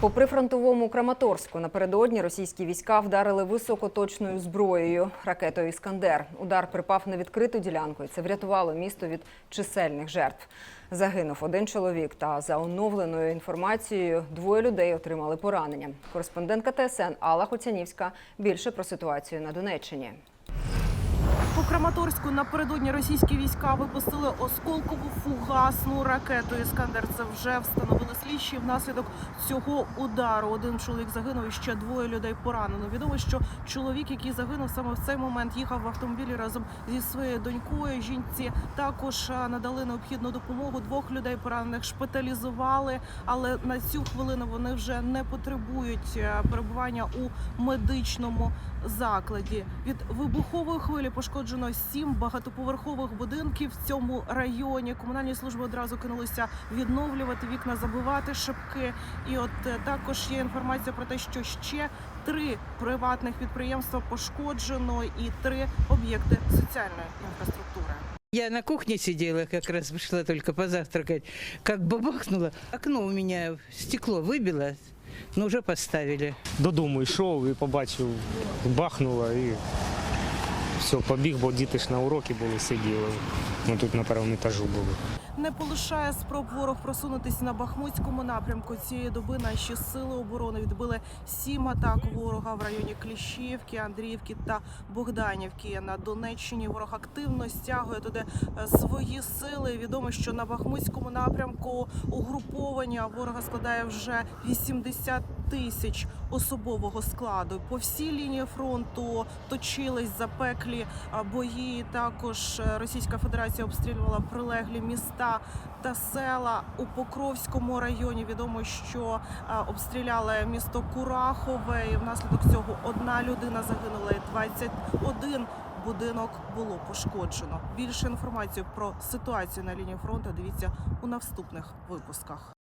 По прифронтовому Краматорську напередодні російські війська вдарили високоточною зброєю ракетою Іскандер. Удар припав на відкриту ділянку, і це врятувало місто від чисельних жертв. Загинув один чоловік. Та за оновленою інформацією двоє людей отримали поранення. Кореспондентка ТСН Алла Хоцянівська більше про ситуацію на Донеччині. По Краматорську напередодні російські війська випустили осколкову фугасну ракету Іскандер. Це вже встановили слідчі. Внаслідок цього удару один чоловік загинув і ще двоє людей поранено. Відомо, що чоловік, який загинув саме в цей момент, їхав в автомобілі разом зі своєю донькою. Жінці також надали необхідну допомогу. Двох людей поранених шпиталізували, але на цю хвилину вони вже не потребують е, перебування у медичному закладі. Від вибухової хвилі пошкоджено сім багатоповерхових будинків в цьому районі. Комунальні служби одразу кинулися відновлювати вікна, забивати шибки. І от е, також є інформація про те, що ще три приватних підприємства пошкоджено і три об'єкти соціальної інфраструктури. Я на кухне сидела, как раз пришла только позавтракать. Как бабахнуло, окно у меня стекло выбило, но уже поставили. додому йшов і побачив, бахнуло і все, побіг, бо діти ж на уроки були, сиділи. Ми тут на першому етажу були. Не полишає спроб ворог просунутися на Бахмутському напрямку. Цієї доби наші сили оборони відбили сім атак ворога в районі Кліщівки, Андріївки та Богданівки. На Донеччині ворог активно стягує туди е, свої сили. Відомо, що на Бахмутському напрямку угруповання ворога складає вже 80 тисяч особового складу. По всій лінії фронту точились запеклі бої. Також е, Російська Федерація обстрілювала прилеглі міста та села у Покровському районі. Відомо, що обстріляли місто Курахове. І внаслідок цього одна людина загинула, і 21 будинок було пошкоджено. Більше інформації про ситуацію на лінії фронту дивіться у наступних випусках.